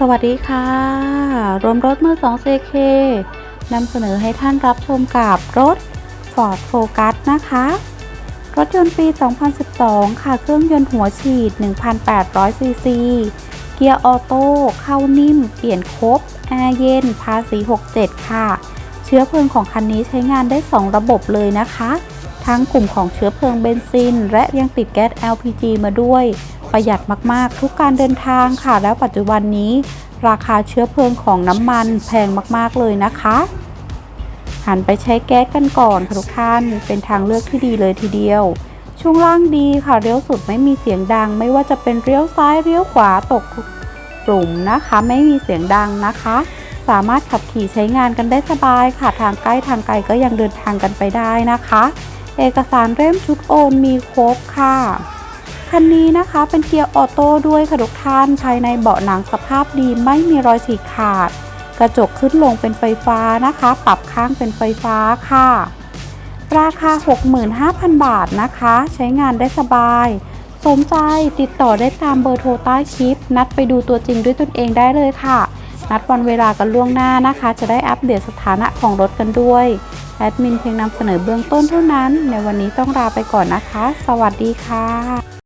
สวัสดีค่ะ รวมรถมือ2 CK นำเสนอให้ท่านรับชมกับรถ Ford Focus นะคะ รถยนต์ปี 2012 ค่ะ เครื่องยนต์หัวฉีด 1,800 ซีซี เกียร์ออโต้ เข้านิ่ม เปลี่ยนครบ แอร์เย็น ภาษี 67 ค่ะ เชื้อเพลิงของคันนี้ใช้งานได้ 2 ระบบเลยนะคะ ทั้งกลุ่มของเชื้อเพลิงเบนซิน และยังติดแก๊ส LPG มาด้วย ประหยัดมากๆ ทุกการเดินทางค่ะ แล้วปัจจุบันนี้ ราคาเชื้อเพลิงของน้ำมันแพงมากๆเลยนะคะหันไปใช้แก๊สกันก่อนค่ะทุกท่านเป็นทางเลือกที่ดีเลยทีเดียว ช่วงล่างดีค่ะเลี้ยวสุดไม่มีเสียงดัง ไม่ว่าจะเป็นเลี้ยวซ้ายเลี้ยวขวาตกกลุ่มนะคะ ไม่มีเสียงดังนะคะ สามารถขับขี่ใช้งานกันได้สบายค่ะทางใกล้ทางไกลก็ยังเดินทางกันไปได้นะคะ เอกสารเล่มชุดโอนมีครบค่ะคันนี้นะคะเป็นเกียร์ออโต้ด้วยค่ะทุกท่านภายในเบาะหนังสภาพดีไม่มีรอยฉีกขาด กระจกขึ้นลงเป็นไฟฟ้านะคะ ปรับข้างเป็นไฟฟ้าค่ะ ราคา 65,000 บาทนะคะ ใช้งานได้สบาย สนใจติดต่อได้ตามเบอร์โทรใต้คลิป นัดไปดูตัวจริงด้วยตนเองได้เลยค่ะ นัดวันเวลากันล่วงหน้านะคะ จะได้อัปเดตสถานะของรถกันด้วย แอดมินเพียงนำเสนอเบื้องต้นเท่านั้น ในวันนี้ต้องลาไปก่อนนะคะ สวัสดีค่ะ